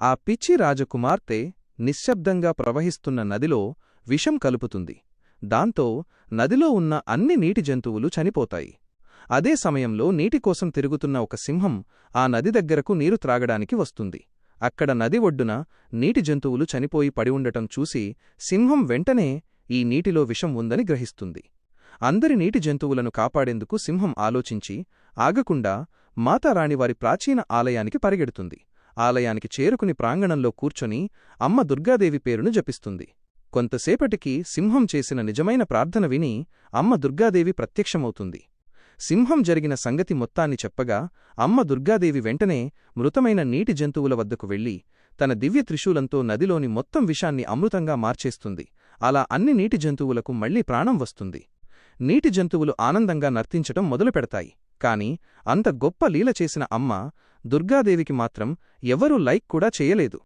ఆ పిచ్చి రాజకుమార్తె నిశ్శబ్దంగా ప్రవహిస్తున్న నదిలో విషం కలుపుతుంది. దాంతో నదిలో ఉన్న అన్ని నీటి జంతువులు చనిపోతాయి. అదే సమయంలో నీటి కోసం తిరుగుతున్న ఒక సింహం ఆ నది దగ్గరకు నీరు త్రాగడానికి వస్తుంది. అక్కడ నది ఒడ్డున నీటి జంతువులు చనిపోయి పడి ఉండటం చూసి సింహం వెంటనే ఈ నీటిలో విషం ఉందని గ్రహిస్తుంది. అందరి నీటి జంతువులను కాపాడేందుకు సింహం ఆలోచించి ఆగకుండా మాతారాణివారి ప్రాచీన ఆలయానికి పరిగెడుతుంది. ఆలయానికి చేరుకుని ప్రాంగణంలో కూర్చొని అమ్మ దుర్గాదేవి పేరును జపిస్తుంది. కొంతసేపటికి సింహం చేసిన నిజమైన ప్రార్థన విని అమ్మ దుర్గాదేవి ప్రత్యక్షమవుతుంది. సింహం జరిగిన సంగతి మొత్తాన్ని చెప్పగా అమ్మ దుర్గాదేవి వెంటనే మృతమైన నీటి జంతువుల వద్దకు వెళ్ళి తన దివ్య త్రిశూలంతో నదిలోని మొత్తం విషాన్ని అమృతంగా మార్చేస్తుంది. అలా అన్ని నీటి జంతువులకు మళ్ళీ ప్రాణం వస్తుంది. నీటి జంతువులు ఆనందంగా నర్తించటం మొదలుపెడతాయి. కాని అంత గొప్ప లీల చేసిన అమ్మ దుర్గాదేవికి మాత్రం ఎవరూ లైక్ కూడా చేయలేదు.